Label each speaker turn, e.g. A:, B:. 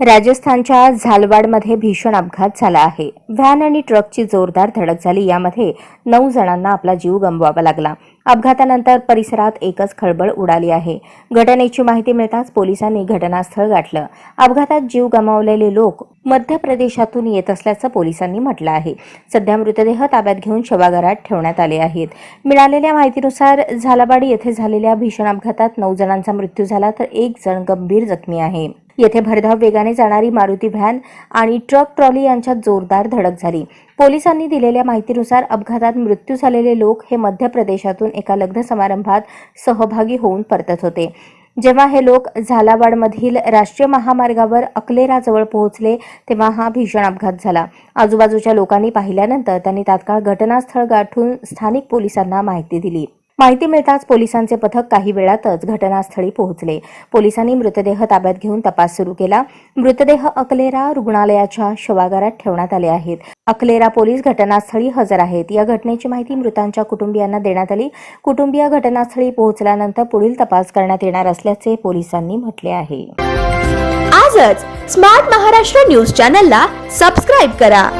A: राजस्थानच्या झालवाडमध्ये भीषण अपघात झाला आहे. व्हॅन आणि ट्रकची जोरदार धडक झाली. यामध्ये नऊ जणांना आपला जीव गमवावा लागला. अपघातानंतर परिसरात एकच खळबळ उडाली आहे. घटनेची माहिती मिळताच पोलिसांनी घटनास्थळ गाठलं. अपघातात जीव गमावलेले लोक मध्य प्रदेशातून येत असल्याचं पोलिसांनी म्हटलं आहे. सध्या मृतदेह ताब्यात घेऊन शवागारात ठेवण्यात आले आहेत. मिळालेल्या माहितीनुसार झालाबाडी येथे झालेल्या भीषण अपघातात नऊ जणांचा मृत्यू झाला तर एक जण गंभीर जखमी आहे. येथे भरधाव वेगाने जाणारी मारुती व्हॅन आणि ट्रक ट्रॉली यांच्यात जोरदार धडक झाली. पोलिसांनी दिलेल्या माहितीनुसार अपघातात मृत्यू झालेले लोक हे मध्य प्रदेशातून एका लग्न समारंभात सहभागी होऊन परतत होते. जेव्हा हे लोक झालावाडमधील राष्ट्रीय महामार्गावर अकलेराजवळ पोहोचले तेव्हा हा भीषण अपघात झाला. आजूबाजूच्या लोकांनी पाहिल्यानंतर त्यांनी तात्काळ घटनास्थळ गाठून स्थानिक पोलिसांना माहिती दिली. माहिती मिळताच पोलिसांचे पथक काही वेळातच घटनास्थळी पोहोचले. पोलिसांनी मृतदेह ताब्यात घेऊन तपास सुरू केला. मृतदेह अकलेरा रुग्णालयाच्या शवागारात ठेवण्यात आले आहेत. अकलेरा पोलीस घटनास्थळी हजर आहेत. या घटनेची माहिती मृतांच्या कुटुंबियांना देण्यात आली. कुटुंबीय घटनास्थळी पोहोचल्यानंतर पुढील तपास करण्यात येणार असल्याचे पोलिसांनी म्हटले आहे.
B: आजच स्मार्ट महाराष्ट्र न्यूज चॅनलला सबस्क्राईब करा.